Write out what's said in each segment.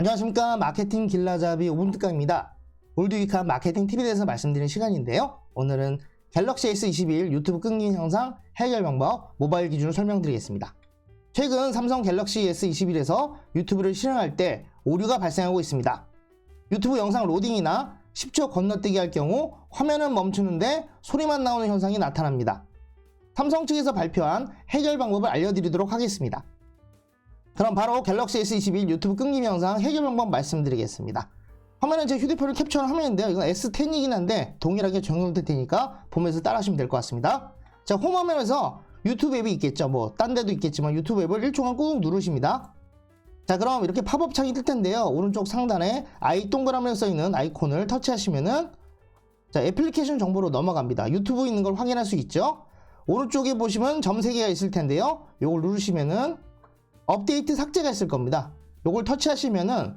안녕하십니까 마케팅 길라잡이 5분 특강입니다. 올드위카 마케팅 팁에 대해서 말씀드리는 시간인데요. 오늘은 갤럭시 S21 유튜브 끊긴 현상 해결 방법 모바일 기준으로 설명드리겠습니다. 최근 삼성 갤럭시 S21에서 유튜브를 실행할 때 오류가 발생하고 있습니다. 유튜브 영상 로딩이나 10초 건너뛰기 할 경우 화면은 멈추는데 소리만 나오는 현상이 나타납니다. 삼성 측에서 발표한 해결 방법을 알려드리도록 하겠습니다. 그럼 바로 갤럭시 S21 유튜브 끊김 영상 해결 방법 말씀드리겠습니다. 화면은 제 휴대폰을 캡처한 화면인데요. 이건 S10이긴 한데 동일하게 적용될 테니까 보면서 따라하시면 될 것 같습니다. 자, 홈 화면에서 유튜브 앱이 있겠죠. 뭐, 딴 데도 있겠지만 유튜브 앱을 1초간 꾹 누르십니다. 자, 그럼 이렇게 팝업 창이 뜰 텐데요. 오른쪽 상단에 아이 동그라미에 써 있는 아이콘을 터치하시면은 자, 애플리케이션 정보로 넘어갑니다. 유튜브 있는 걸 확인할 수 있죠. 오른쪽에 보시면 점 3개가 있을 텐데요. 요걸 누르시면은 업데이트 삭제가 있을 겁니다. 요걸 터치하시면은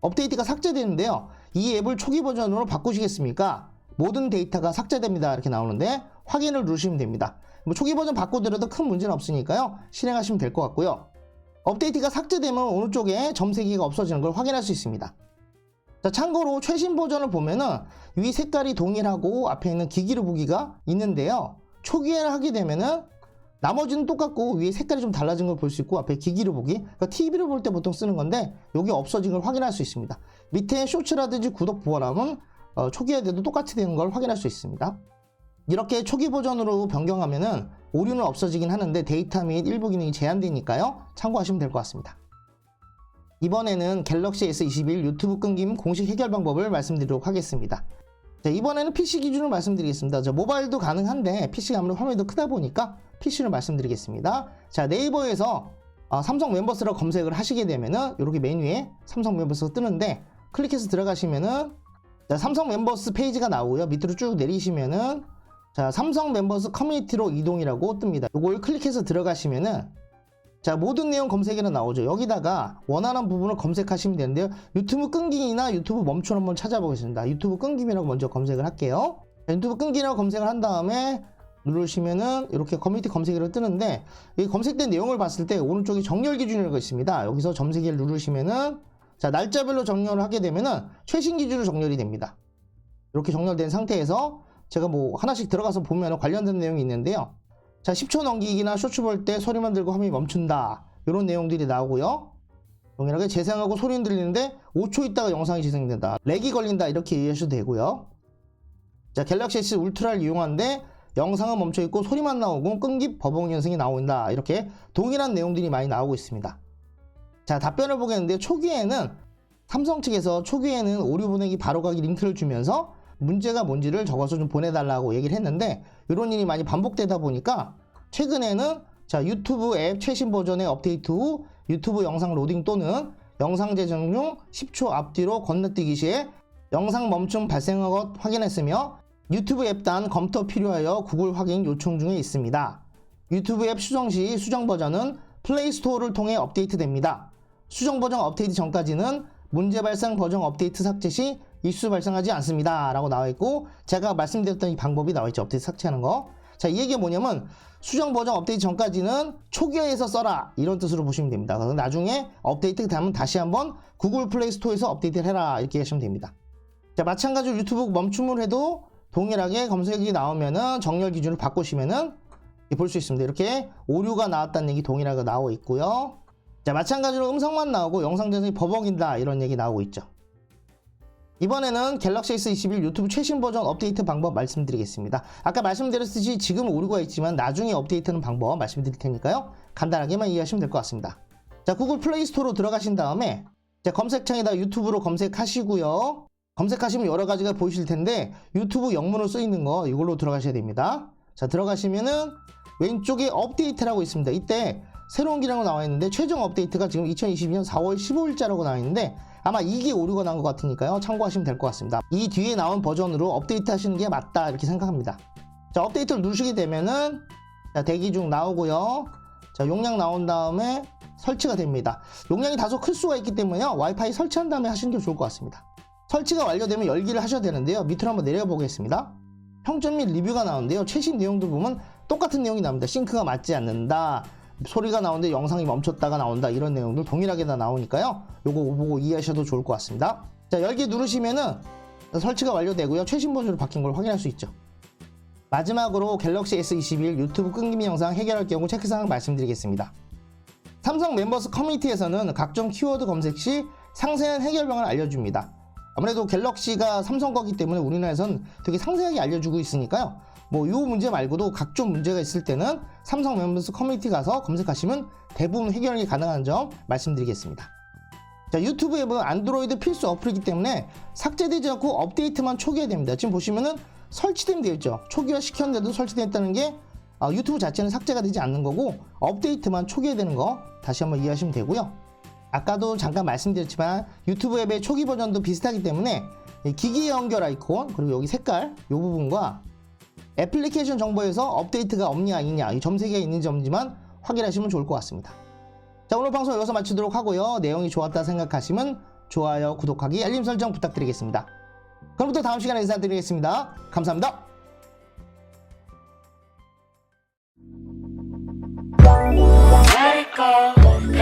업데이트가 삭제되는데요. 이 앱을 초기 버전으로 바꾸시겠습니까? 모든 데이터가 삭제됩니다. 이렇게 나오는데 확인을 누르시면 됩니다. 뭐 초기 버전 바꾸더라도 큰 문제는 없으니까요. 실행하시면 될 것 같고요. 업데이트가 삭제되면 오른쪽에 점 3개가 없어지는 걸 확인할 수 있습니다. 자, 참고로 최신 버전을 보면은 위 색깔이 동일하고 앞에 있는 기기로 보기가 있는데요. 초기화를 하게 되면은 나머지는 똑같고 위에 색깔이 좀 달라진 걸 볼 수 있고 앞에 기기로 보기. 그러니까 TV로 볼때 보통 쓰는 건데 여기 없어진 걸 확인할 수 있습니다. 밑에 쇼츠라든지 구독 보관함은 어, 초기화 돼도 똑같이 되는 걸 확인할 수 있습니다. 이렇게 초기 버전으로 변경하면은 오류는 없어지긴 하는데 데이터 및 일부 기능이 제한되니까요. 참고하시면 될 것 같습니다. 이번에는 갤럭시 S21 유튜브 끊김 공식 해결 방법을 말씀드리도록 하겠습니다. 자, 이번에는 PC 기준으로 말씀드리겠습니다. 자, 모바일도 가능한데 PC가 아무래도 화면이 더 크다 보니까 PC로 말씀드리겠습니다. 자, 네이버에서 어, 삼성 멤버스라고 검색을 하시게 되면은 이렇게 메뉴에 삼성 멤버스가 뜨는데 클릭해서 들어가시면은 자, 삼성 멤버스 페이지가 나오고요. 밑으로 쭉 내리시면은 자, 삼성 멤버스 커뮤니티로 이동이라고 뜹니다. 이걸 클릭해서 들어가시면은 자, 모든 내용 검색에는 나오죠. 여기다가 원하는 부분을 검색하시면 되는데요. 유튜브 끊김이나 유튜브 멈춤 한번 찾아보겠습니다. 유튜브 끊김이라고 먼저 검색을 할게요. 자, 유튜브 끊김이라고 검색을 한 다음에 누르시면은 이렇게 커뮤니티 검색기로 뜨는데 이 검색된 내용을 봤을 때 오른쪽에 정렬 기준이라고 있습니다. 여기서 점세기를 누르시면은 자, 날짜별로 정렬을 하게 되면은 최신 기준으로 정렬이 됩니다. 이렇게 정렬된 상태에서 제가 뭐 하나씩 들어가서 보면 관련된 내용이 있는데요. 자, 10초 넘기기나 쇼츠 볼 때 소리만 들고 화면이 멈춘다. 이런 내용들이 나오고요. 동일하게 재생하고 소리는 들리는데 5초 있다가 영상이 재생된다. 렉이 걸린다. 이렇게 이해하셔도 되고요. 자, 갤럭시 S 울트라를 이용하는데 영상은 멈춰 있고 소리만 나오고 끊깁 버벅 연승이 나온다. 이렇게 동일한 내용들이 많이 나오고 있습니다. 자, 답변을 보겠는데 초기에는 삼성 측에서 초기에는 오류 보내기 바로 가기 링크를 주면서 문제가 뭔지를 적어서 좀 보내달라고 얘기를 했는데 이런 일이 많이 반복되다 보니까 최근에는 자 유튜브 앱 최신 버전의 업데이트 후 유튜브 영상 로딩 또는 영상 제정 중 10초 앞뒤로 건너뛰기 시에 영상 멈춤 발생한 것 확인했으며 유튜브 앱단 검토 필요하여 구글 확인 요청 중에 있습니다. 유튜브 앱 수정 시 수정 버전은 플레이 스토어를 통해 업데이트됩니다. 수정 버전 업데이트 전까지는 문제 발생 버전 업데이트 삭제 시 이슈 발생하지 않습니다. 라고 나와 있고 제가 말씀드렸던 이 방법이 나와 있죠. 업데이트 삭제하는 거. 자, 이 얘기가 뭐냐면 수정 버전 업데이트 전까지는 초기화해서 써라. 이런 뜻으로 보시면 됩니다. 그래서 나중에 업데이트 되면 다시 한번 구글 플레이 스토어에서 업데이트를 해라. 이렇게 하시면 됩니다. 자, 마찬가지로 유튜브 멈춤을 해도 동일하게 검색이 나오면은 정렬 기준을 바꾸시면은 볼 수 있습니다. 이렇게 오류가 나왔다는 얘기 동일하게 나오고 있고요. 자, 마찬가지로 음성만 나오고 영상 재생이 버벅인다. 이런 얘기 나오고 있죠. 이번에는 갤럭시 S21 유튜브 최신 버전 업데이트 방법 말씀드리겠습니다. 아까 말씀드렸듯이 지금 오류가 있지만 나중에 업데이트하는 방법 말씀드릴 테니까요. 간단하게만 이해하시면 될 것 같습니다. 자, 구글 플레이 스토어로 들어가신 다음에 자, 검색창에다 유튜브로 검색하시고요. 검색하시면 여러 가지가 보이실 텐데 유튜브 영문으로 쓰 있는 거 이걸로 들어가셔야 됩니다. 자, 들어가시면은 왼쪽에 업데이트라고 있습니다. 이때 새로운 기능으로 나와 있는데 최종 업데이트가 지금 2022년 4월 15일자라고 나와 있는데 아마 이게 오류가 난 것 같으니까요. 참고하시면 될 것 같습니다. 이 뒤에 나온 버전으로 업데이트 하시는 게 맞다 이렇게 생각합니다. 자, 업데이트를 누르시게 되면은 자, 대기 중 나오고요. 자, 용량 나온 다음에 설치가 됩니다. 용량이 다소 클 수가 있기 때문에요. 와이파이 설치한 다음에 하시는 게 좋을 것 같습니다. 설치가 완료되면 열기를 하셔야 되는데요. 밑으로 한번 내려 보겠습니다. 평점 및 리뷰가 나오는데요. 최신 내용들 보면 똑같은 내용이 나옵니다. 싱크가 맞지 않는다. 소리가 나오는데 영상이 멈췄다가 나온다 이런 내용들 동일하게 다 나오니까요. 요거 보고 이해하셔도 좋을 것 같습니다. 자 열기 누르시면은 설치가 완료되고요. 최신 버전으로 바뀐 걸 확인할 수 있죠. 마지막으로 갤럭시 S21 유튜브 끊김 영상 해결할 경우 체크사항 말씀드리겠습니다. 삼성 멤버스 커뮤니티에서는 각종 키워드 검색 시 상세한 해결방을 알려줍니다. 아무래도 갤럭시가 삼성 거기 때문에 우리나라에선 되게 상세하게 알려주고 있으니까요. 뭐 이 문제 말고도 각종 문제가 있을 때는 삼성 멤버스 커뮤니티 가서 검색하시면 대부분 해결이 가능한 점 말씀드리겠습니다. 자, 유튜브 앱은 안드로이드 필수 어플이기 때문에 삭제되지 않고 업데이트만 초기화됩니다. 지금 보시면은 설치된 되어 있죠. 초기화 시켰는데도 설치됐다는 게 아, 유튜브 자체는 삭제가 되지 않는 거고 업데이트만 초기화되는 거 다시 한번 이해하시면 되고요. 아까도 잠깐 말씀드렸지만 유튜브 앱의 초기 버전도 비슷하기 때문에 이 기기 연결 아이콘 그리고 여기 색깔 이 부분과 애플리케이션 정보에서 업데이트가 없냐 있냐 이 점세개가 있는 점지만 확인하시면 좋을 것 같습니다. 자 오늘 방송 여기서 마치도록 하고요. 내용이 좋았다 생각하시면 좋아요, 구독하기, 알림 설정 부탁드리겠습니다. 그럼 부터 다음 시간에 인사드리겠습니다. 감사합니다. Go.